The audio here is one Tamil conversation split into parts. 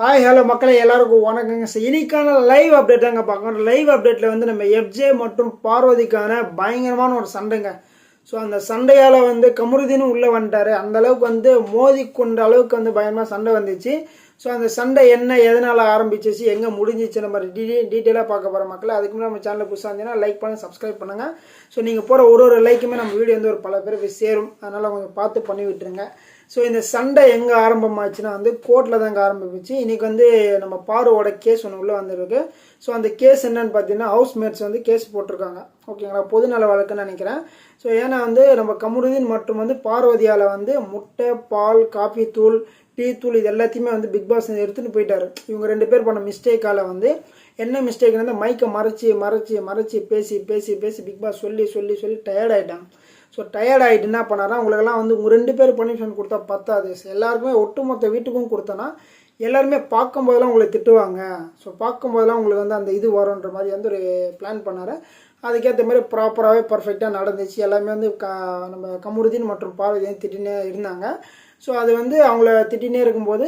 ஹாய் ஹலோ மக்களை எல்லாருக்கும் வணக்கங்க. சார் இன்னைக்கான லைவ் அப்டேட் தாங்க பார்க்கணும். லைவ் அப்டேட்டில் வந்து நம்ம எஃப்ஜே மற்றும் பார்வதிக்கான பயங்கரமான ஒரு சண்டைங்க. ஸோ அந்த சண்டையால் வந்து கமருதீன் உள்ளே வந்துட்டார். அந்த அளவுக்கு வந்து மோதி கொண்ட அளவுக்கு வந்து பயங்கரமாக சண்டை வந்துச்சு. ஸோ அந்த சண்டை என்ன எதனால் ஆரம்பிச்சிச்சு எங்கே முடிஞ்சிச்சு நம்ம டீ டீட்டெயிலாக பார்க்க போகிற மக்கள். அதுக்கு முன்னாடி நம்ம சேனலில் புதுசாக இருந்தீங்கன்னா லைக் பண்ணி சப்ஸ்கிரைப் பண்ணுங்கள் ஸோ நீங்கள் போகிற ஒரு ஒரு லைக்குமே நம்ம வீடியோ வந்து ஒரு பல பேருக்கு சேரும். அதனால் கொஞ்சம் பார்த்து பண்ணி விட்டுருங்க. ஸோ இந்த சண்டை எங்கே ஆரம்பமாச்சுன்னா வந்து கோர்ட்டில் தாங்க ஆரம்பிச்சு இன்றைக்கி வந்து நம்ம பாருவோட கேஸ் ஒன்று உள்ளே வந்திருக்கு. ஸோ அந்த கேஸ் என்னன்னு பார்த்தீங்கன்னா ஹவுஸ் மேட்ஸ் வந்து கேஸ் போட்டிருக்காங்க. ஓகேங்களா பொதுநல வழக்குன்னு நினைக்கிறேன். ஸோ ஏன்னா வந்து நம்ம கமருதீன் மற்றும் வந்து பார்வதியால் வந்து முட்டை பால் காஃபி தூள் டீ தூள் இது எல்லாத்தையுமே வந்து பிக் பாஸ் எடுத்துகிட்டு போயிட்டாரு. இவங்க ரெண்டு பேர் பண்ண மிஸ்டேக்கால் வந்து என்ன மிஸ்டேக்னா இந்த மைக்கை மறைச்சி மறைச்சி மறைச்சி பேசி பேசி பேசி பிக் பாஸ் சொல்லி சொல்லி சொல்லி டயர்ட் ஆகிட்டாங்க ஸோ டயர்ட் ஆகிட்டு என்ன பண்ணாரா உங்களுக்கெல்லாம் வந்து உங்கள் ரெண்டு பேர் பர்மிஷன் கொடுத்தா பத்தாது. எல்லாருக்குமே ஒட்டுமொத்த வீட்டுக்கும் கொடுத்தோன்னா எல்லாருமே பார்க்கும்போதெல்லாம் உங்களை திட்டுவாங்க. ஸோ பார்க்கும்போதெல்லாம் உங்களுக்கு வந்து அந்த இது வரும்ன்ற மாதிரி வந்து ஒரு பிளான் பண்ணார். அதுக்கேற்ற மாதிரி ப்ராப்பராகவே பர்ஃபெக்டாக நடந்துச்சு. எல்லாமே வந்து க நம்ம கமுருதீன் மற்றும் பார்வதியும் திட்டினே இருந்தாங்க. ஸோ அது வந்து அவங்கள திட்டினே இருக்கும்போது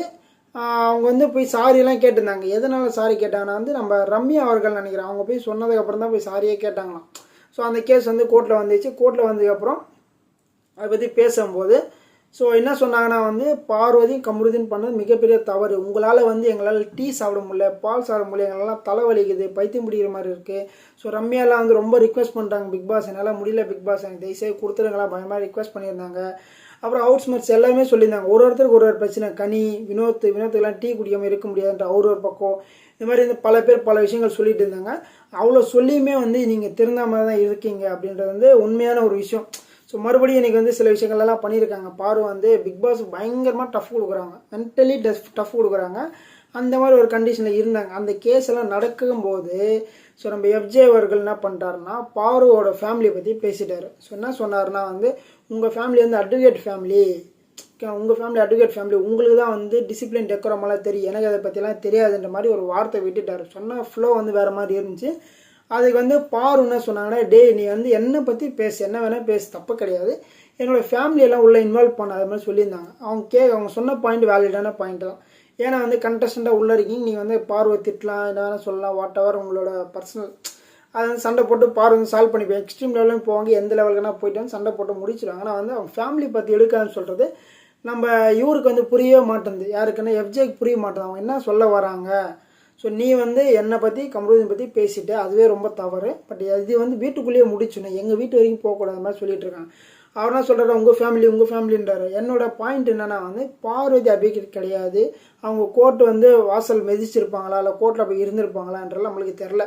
அவங்க வந்து போய் சாரியெல்லாம் கேட்டிருந்தாங்க. எதனால் சாரி கேட்டாங்கன்னா வந்து நம்ம ரம்யா அவர்கள் நினைக்கிறேன். அவங்க போய் சொன்னதுக்கப்புறம் தான் போய் சாரியே கேட்டாங்களாம். ஸோ அந்த கேஸ் வந்து கோர்ட்டில் வந்துச்சு. கோர்ட்டில் வந்ததுக்கப்புறம் அதை பற்றி பேசும்போது ஸோ என்ன சொன்னாங்கன்னா வந்து பார்வதி கமருதீன் பண்ணது மிகப்பெரிய தவறு. உங்களால் வந்து எங்களால் டீ சாப்பிட முடியல பால் சாப்பிட முடியல எங்களெல்லாம் தலைவலிக்குது பைத்தியம் பிடிக்கிற மாதிரி இருக்குது ஸோ ரம்யாலாம் வந்து ரொம்ப ரிக்வெஸ்ட் பண்ணுறாங்க பிக் பாஸ் என்னால் முடியல பிக் பாஸ் எனக்கு தயவுசெய்து கொடுத்துருங்களா பயமாக ரிக்வெஸ்ட் பண்ணியிருந்தாங்க. அப்புறம் அவுட்ஸ்மேட்ஸ் எல்லாமே சொல்லியிருந்தாங்க. ஒரு ஒருத்தருக்கு ஒரு ஒரு பிரச்சனை. கனி வினோத் வினோத்துக்கெல்லாம் டீ குடிக்காமல் இருக்க முடியாதுன்ற அவர் ஒரு பக்கம். இந்த மாதிரி வந்து பல பேர் பல விஷயங்கள் சொல்லிட்டு இருந்தாங்க. அவ்வளோ சொல்லியுமே வந்து நீங்கள் திருந்த மாதிரி தான் இருக்கீங்க அப்படின்றது வந்து உண்மையான ஒரு விஷயம். ஸோ மறுபடியும் இன்றைக்கி வந்து சில விஷயங்கள் எல்லாம் பண்ணியிருக்காங்க. பாரு வந்து பிக் பாஸ் பயங்கரமாக டஃப் கொடுக்குறாங்க. மென்டலி டஃப் டஃப் கொடுக்குறாங்க. அந்த மாதிரி ஒரு கண்டிஷனில் இருந்தாங்க. அந்த கேஸ் எல்லாம் நடக்கும்போது ஸோ நம்ம எஃப்ஜே அவர்கள் என்ன பண்ணிட்டாருன்னா பாருவோட ஃபேமிலியை பற்றி பேசிட்டார். ஸோ என்ன சொன்னார்னா வந்து உங்கள் ஃபேமிலி வந்து அட்வொகேட் ஃபேமிலி உங்கள் ஃபேமிலி அட்வொகேட் ஃபேமிலி உங்களுக்கு தான் வந்து டிசிப்ளின் டெக்கோரமெல்லாம் தெரியும். எனக்கு அதை பற்றிலாம் தெரியாதுன்ற மாதிரி ஒரு வார்த்தை விட்டுட்டார். சொன்னால் ஃப்ளோ வந்து வேறு மாதிரி இருந்துச்சு. அதுக்கு வந்து பாரு என்ன சொன்னாங்கன்னா டே நீ வந்து என்னை பற்றி பேசு. என்ன வேணால் பேசு. தப்பு கிடையாது. என்னோடய ஃபேமிலியெல்லாம் உள்ளே இன்வால்வ் பண்ண அது மாதிரி சொல்லியிருந்தாங்க. அவங்க கே அவங்க சொன்ன பாயிண்ட் வேலிடான பாயிண்ட் தான். ஏன்னா வந்து கண்டஸ்டண்ட்டாக உள்ளே இருக்கீங்க. நீங்கள் வந்து பார்வை திட்டலாம் என்ன வேணால் சொல்லலாம் வாட் எவர் உங்களோட பர்சனல் அது வந்து சண்டை போட்டு பார்வை வந்து சால்வ் பண்ணிப்போம் எக்ஸ்ட்ரீம் லெவலும் போவாங்க எந்த லெவலுக்குனா போயிட்டு வந்து சண்டை போட்டு முடிச்சிடுவாங்க ஆனால் வந்து அவங்க ஃபேமிலி பற்றி எடுக்காதுன்னு சொல்கிறது நம்ம இவருக்கு வந்து புரியவே மாட்டேங்குது. யாருக்குன்னா எஃப்ஜேக்கு புரிய மாட்டேங்குது. அவங்க என்ன சொல்ல வராங்க? ஸோ நீ வந்து என்னை பற்றி கமருதீன் பற்றி பேசிட்டு அதுவே ரொம்ப தவறு. பட் இது வந்து வீட்டுக்குள்ளேயே முடிச்சுணும் எங்கள் வீட்டு வரைக்கும் போகக்கூடாது மாதிரி சொல்லிட்டு இருக்காங்க. அவர் என்ன சொல்கிறாரு உங்கள் ஃபேமிலி உங்கள் ஃபேமிலின்றாரு என்னோட பாயிண்ட் என்னன்னா வந்து பார்வதி அட்வொகேட் கிடையாது. அவங்க கோர்ட் வந்து வாசல் மெதிச்சிருப்பாங்களா இல்லை கோர்ட்டில் போய் இருந்திருப்பாங்களான்றலாம் நம்மளுக்கு தெரில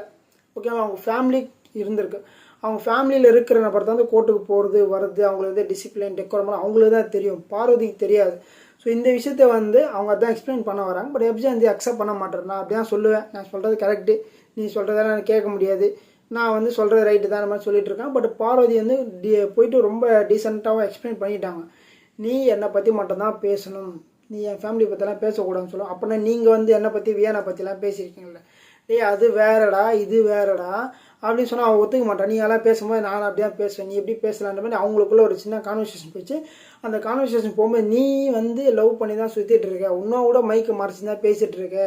ஓகேவா அவங்க ஃபேமிலி இருந்திருக்கு. அவங்க ஃபேமிலியில் இருக்கிற நபர் தான் வந்து கோர்ட்டுக்கு போகிறது வர்றது அவங்களுக்கு வந்து டிசிப்ளின் டெக்கோரமெல்லாம் அவங்களுக்கு தான் தெரியும். பார்வதிக்கு தெரியாது. ஸோ இந்த விஷயத்த வந்து அவங்க அதான் எக்ஸ்பிளைன் பண்ண வராங்க. பட் எப்ஜி வந்து அக்செப்ட் பண்ண மாட்டேன் நான் அப்படி தான் சொல்லுவேன். நான் சொல்கிறது கரெக்டு நீ சொல்கிறதெல்லாம் எனக்கு கேட்க முடியாது. நான் வந்து சொல்கிறது ரைட்டு தான் மாதிரி சொல்லிட்டு இருக்கேன். பட் பார்வதி வந்து டி போயிட்டு ரொம்ப டீசெண்டாகவும் எக்ஸ்பிளைன் பண்ணிட்டாங்க. நீ என்னை பற்றி மட்டும்தான் பேசணும். நீ என் ஃபேமிலி பற்றிலாம் பேசக்கூடாதுன்னு சொல்லுவோம் அப்படின்னா நீங்கள் வந்து என்னை பற்றி வியானை பற்றிலாம் பேசியிருக்கீங்களே டேய் அது வேறடா இது வேறடா. அப்படின்னு சொன்னால் அவன் ஒத்துக்க மாட்டான். நீ எல்லாம் பேசும்போது நான் அப்படியே பேசுவேன். நீ எப்படி பேசலான்ற மாதிரி அவங்களுக்குள்ள ஒரு சின்ன கான்வர்சேஷன் போச்சு அந்த கான்வர்சேஷன் போகும்போது நீ வந்து லவ் பண்ணி தான் சுற்றிட்டு இருக்க. இன்னும் கூட மைக்கு மறைச்சு தான் பேசிகிட்டு இருக்க.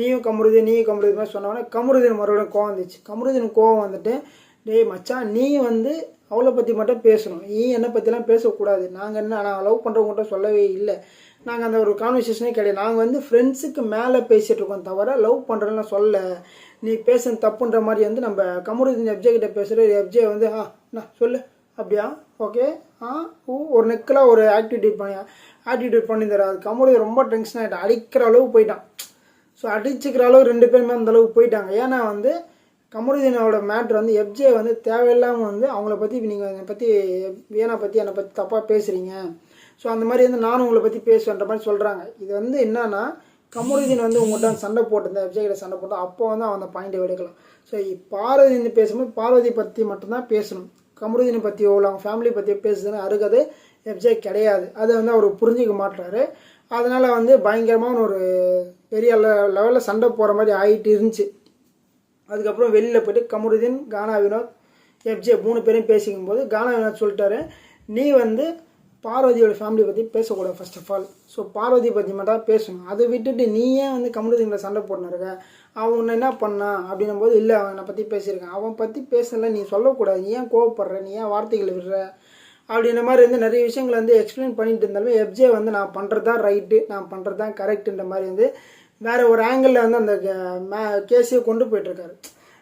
நீயும் கமருதீன் நீயும் கமருதீன் மாதிரி சொன்னவொடனே கமருதீன் மறுபடியும் கோவம் வந்துச்சு. கமருதீன் கோவம் வந்துட்டு டேய் மச்சான் நீ வந்து அவளை பற்றி மட்டும் பேசணும். நீ என்னை பற்றிலாம் பேசக்கூடாது. நாங்கள் என்ன நான் லவ் பண்ணுறவங்ககிட்ட சொல்லவே இல்லை. நாங்கள் அந்த ஒரு கான்வர்சேஷனே கிடையாது நாங்கள் வந்து ஃப்ரெண்ட்ஸுக்கு மேலே பேசிகிட்டு இருக்கோம் தவிர லவ் பண்ணுறேன்னு சொல்ல நீ பேசுன தப்புன்ற மாதிரி வந்து நம்ம கமருதீன் எஃப்ஜே கிட்ட பேசுகிற எஃப்ஜே வந்து ஆ நான் சொல்லு. அப்படியா? ஓகே ஆ? ஊ ஒரு நெக்கில் ஒரு ஆக்டிவிட்டி பண்ணி ஆட்டிடியூட் பண்ணியிருந்தார் அது கமருதீன் ரொம்ப டென்ஷன் ஆகிட்டான் அடிக்கிற அளவுக்கு போயிட்டான். ஸோ அடிச்சுக்கிற அளவு ரெண்டு பேருமே அந்த அளவுக்கு போயிட்டாங்க. ஏன்னா வந்து கமருதீனோட மேட்ரு வந்து எஃப்ஜே வந்து தேவையில்லாமல் வந்து அவங்கள பற்றி நீங்கள் என்னை பற்றி ஏனை பற்றி என்னை பற்றி தப்பாக பேசுகிறீங்க ஸோ அந்த மாதிரி வந்து நானும் உங்களை பற்றி பேசுவேன்ற மாதிரி சொல்கிறாங்க இது வந்து என்னன்னா கமருதீன் வந்து உங்கள்கிட்ட சண்டை போட்டிருந்தேன் எஃப்ஜே சண்டை போட்டு அப்போ வந்து அவன் அந்த பாயிண்டை எடுக்கலாம் ஸோ பார்வதி பேசும்போது பார்வதி பற்றி மட்டும்தான் பேசணும். கமருதீனை பற்றியோ இல்லை அவங்க ஃபேமிலி பற்றியோ பேசுதுன்னு அருகது எஃப்ஜே கிடையாது. அதை வந்து அவர் புரிஞ்சிக்க மாட்டுறாரு அதனால் வந்து பயங்கரமான ஒரு பெரிய லெவலில் சண்டை போகிற மாதிரி ஆகிட்டு இருந்துச்சு. அதுக்கப்புறம் வெளியில் போயிட்டு கமருதீன் கானா வினோத் எஃப்ஜே மூணு பேரையும் பேசிக்கும் போது கானா வினோத் சொல்லிட்டாரு நீ வந்து பார்வதியோட ஃபேமிலி பற்றி பேசக்கூடாது first of all so Parvathi பற்றி மட்டும் பேசணும். அதை விட்டுட்டு நீ ஏன் வந்து கமருதீனில் சண்டை போட்டுன்னு அவன் உன்னை என்ன பண்ணான் அப்படின்னும் போது இல்லை அவனை பற்றி பேசியிருக்கான். அவன் பற்றி பேசல நீ சொல்லக்கூடாது. நீ ஏன் கோவப்படுற? நீ ஏன் வார்த்தைகளை விடுற? அப்படின்ற மாதிரி வந்து நிறைய விஷயங்களை வந்து எக்ஸ்பிளைன் பண்ணிட்டு இருந்தாலுமே எஃப்ஜே வந்து நான் பண்ணுறது தான் ரைட்டு நான் பண்ணுறது தான் கரெக்டுன்ற மாதிரி வந்து வேறு ஒரு ஆங்கிளில் வந்து அந்த மே கேஸையே கொண்டு போயிட்டுருக்காரு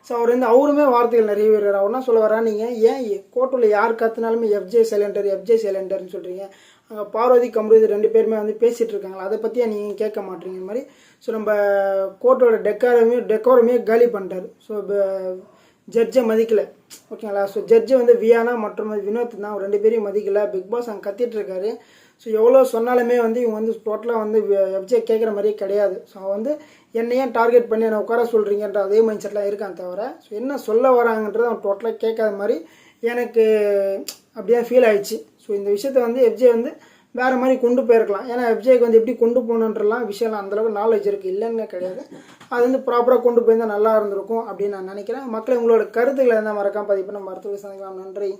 ஸோ அவர் வந்து அவருமே வார்த்தைகள் நிறைய பேர் அவர்னா சொல்ல வரா நீங்கள் ஏன் கோர்ட்டில் யார் கற்றுனாலுமே எஃப்ஜே சிலிண்டர் எஃப்ஜே சிலிண்டர்னு சொல்கிறீங்க அங்கே பார்வதி கம்ருதி ரெண்டு பேருமே வந்து பேசிகிட்டு இருக்காங்களா? அதை பற்றியா நீங்கள் கேட்க மாட்டீங்க மாதிரி. ஸோ நம்ம கோர்ட்டோட டெக்காரமே டெக்கோரமே காலி பண்ணிட்டார். ஸோ ஜட்ஜை மதிக்கலை. ஓகேங்களா ஸோ ஜட்ஜு வந்து வியானா மற்றும் வினோத் தான். ரெண்டு பேரையும் மதிக்கலை. பிக் பாஸ் அங்கே கத்திட்டு இருக்காரு. ஸோ எவ்வளோ சொன்னாலுமே வந்து இவங்க வந்து டோட்டலாக வந்து எஃப்ஜே கேட்குற மாதிரியே கிடையாது. ஸோ வந்து என்னையே டார்கெட் பண்ணி என்னை உட்கார சொல்கிறீங்கன்ற அதே மைண்ட் செட்லாம் இருக்கான் தவிர ஸோ என்ன சொல்ல வராங்கன்றது அவன் டோட்டலாக கேட்காத மாதிரி எனக்கு அப்படியே ஃபீல் ஆயிடுச்சு. ஸோ இந்த விஷயத்தை வந்து எஃப்ஜே வந்து வேறு மாதிரி கொண்டு போயிருக்கலாம். ஏன்னா எஃப்ஜேக்கு வந்து எப்படி கொண்டு போகணுன்றலாம் விஷயம்லாம் அந்தளவுக்கு நாலேஜ் இருக்குது இல்லைன்னு கிடையாது. அது வந்து ப்ராப்பராக கொண்டு போயிருந்தால் நல்லா இருந்திருக்கும் அப்படின்னு நான் நினைக்கிறேன். மக்கள் உங்களோட கருத்துக்களை இருந்தால் மறக்காம பதிவு பண்ண மருத்துவ சந்திக்கலாம். நன்றி.